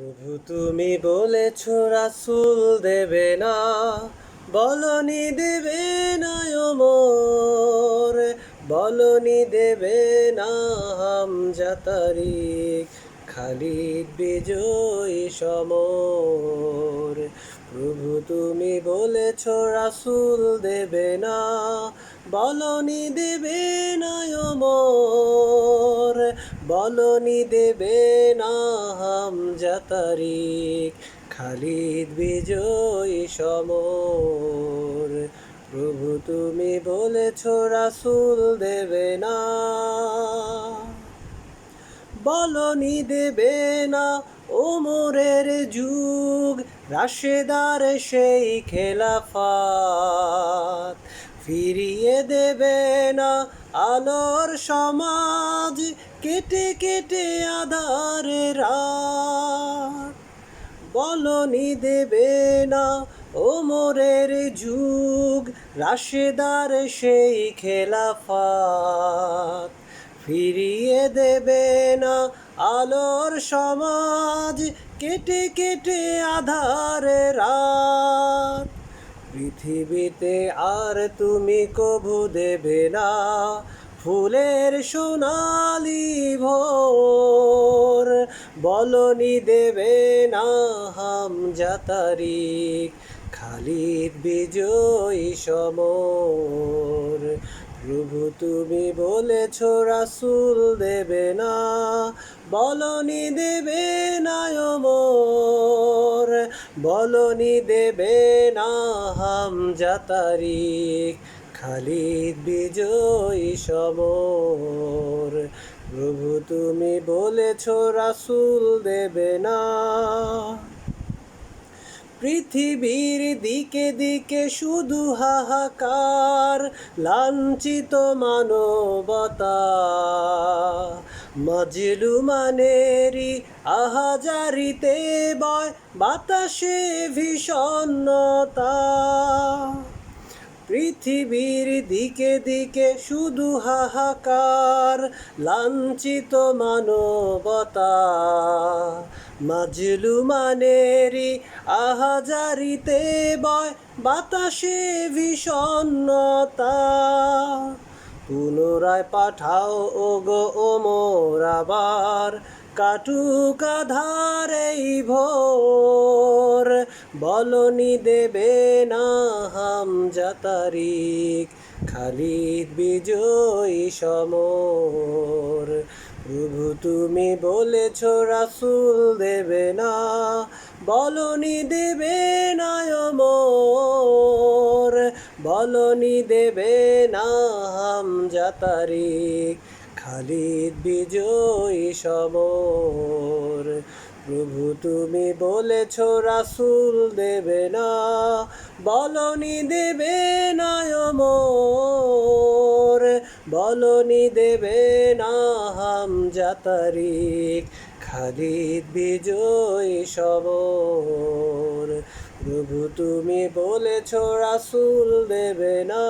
প্রভু, তুমি বলেছ রাসুল দেবে না, বলনি দেবে না মোর বলনি দেবে না হাম জাতারিক খালিদ বিজয়ী সমর। প্রভু, তুমি বলেছ রাসুল দেবে না, বলনি দেবে না মোর বলনি দেবে না হাম জাতারিক খালিদ বিজয়ী সমর। প্রভু তুমি বলেছ, রাসুল দেবে না। বলনি দেবে না ওমরের যুগ, রাশেদার সেই খেলাফাত। ফিরিয়ে দেবে না আলোর সমাজ কেটে কেটে আধারে রাত। বলনি দেবে না ওমরের যুগ, রাশেদার সেই খেলাফাত। ফিরিয়ে দেবে না আলোর সমাজ, কেটে কেটে আধারে রাত। পৃথিবীতে আর তুমি কভু দেবে না ফুলের সোনালি ভোর, বলনি দেবে না হাম জাতারিক খালিদ বিজয়ী সমর। প্রভু তুমি বলেছ, রাসুল দেবে না, বলনি দেবে না বলনি দেবে না হাম জাতারিক খালিদ বিজয়ী সমর প্রভু, তুমি বলেছ রাসুল দেবে না। পৃথিবীর দিকে দিকে শুধু হাহাকার, লাঞ্ছিত মানবতা মজলুমানেরি আহাজারিতে বয়, বাতাসে ভীষণতা পৃথিবীর দিকে দিকে শুধু হাহাকার, লাঞ্ছিত মানবতা মাজলুমানেরি আহাজারিতে বয়, বাতাসে ভীষণতা পুনরায় পাঠাও ও গো ওমর আবার, কাটুক আধার এই ভোর। বলনি দেবে না হাম জাতারিক খালিদ বিজয়ী সমর। প্রভু তুমি বলেছ, রাসুল দেবে না। বলনি দেবে না বলনি দেবে না হাম জাতারিক খালিদ বিজয়ী সমর। প্রভু তুমি বলেছ রাসুল দেবে না, বলনি দেবে না বলনি দেবে না হাম জাতারিক খালিদ বিজয়ী সমর প্রভু তুমি বলেছ রাসুল দেবে না।